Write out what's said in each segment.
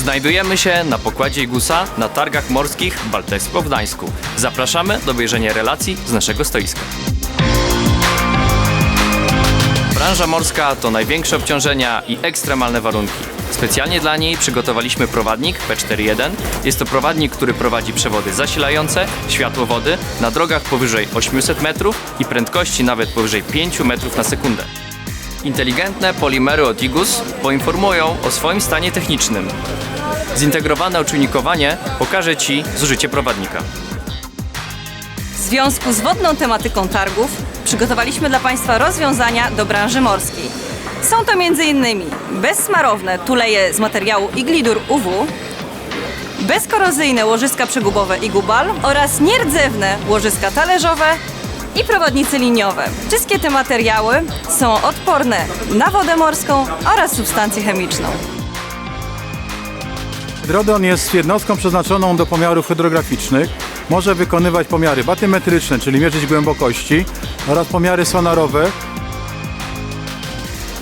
Znajdujemy się na pokładzie Igusa na targach morskich Baltexpo w Gdańsku. Zapraszamy do obejrzenia relacji z naszego stoiska. Branża morska to największe obciążenia i ekstremalne warunki. Specjalnie dla niej przygotowaliśmy prowadnik P41. Jest to prowadnik, który prowadzi przewody zasilające, światłowody na drogach powyżej 800 metrów i prędkości nawet powyżej 5 metrów na sekundę. Inteligentne polimery od IGUS poinformują o swoim stanie technicznym. Zintegrowane oczujnikowanie pokaże Ci zużycie prowadnika. W związku z wodną tematyką targów przygotowaliśmy dla Państwa rozwiązania do branży morskiej. Są to m.in. bezsmarowne tuleje z materiału Iglidur UW, bezkorozyjne łożyska przegubowe Igubal oraz nierdzewne łożyska talerzowe i prowadnice liniowe. Wszystkie te materiały są odporne na wodę morską oraz substancję chemiczną. Hydrodon jest jednostką przeznaczoną do pomiarów hydrograficznych. Może wykonywać pomiary batymetryczne, czyli mierzyć głębokości oraz pomiary sonarowe.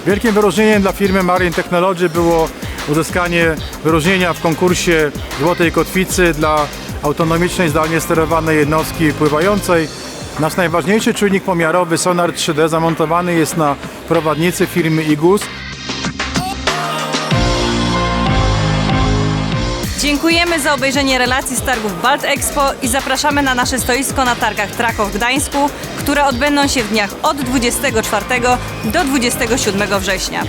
Wielkim wyróżnieniem dla firmy Marine Technology było uzyskanie wyróżnienia w konkursie Złotej Kotwicy dla autonomicznej, zdalnie sterowanej jednostki pływającej. Nasz najważniejszy czujnik pomiarowy Sonar 3D zamontowany jest na prowadnicy firmy IGUS. Dziękujemy za obejrzenie relacji z targów Balt Expo i zapraszamy na nasze stoisko na targach Trakow w Gdańsku, które odbędą się w dniach od 24 do 27 września.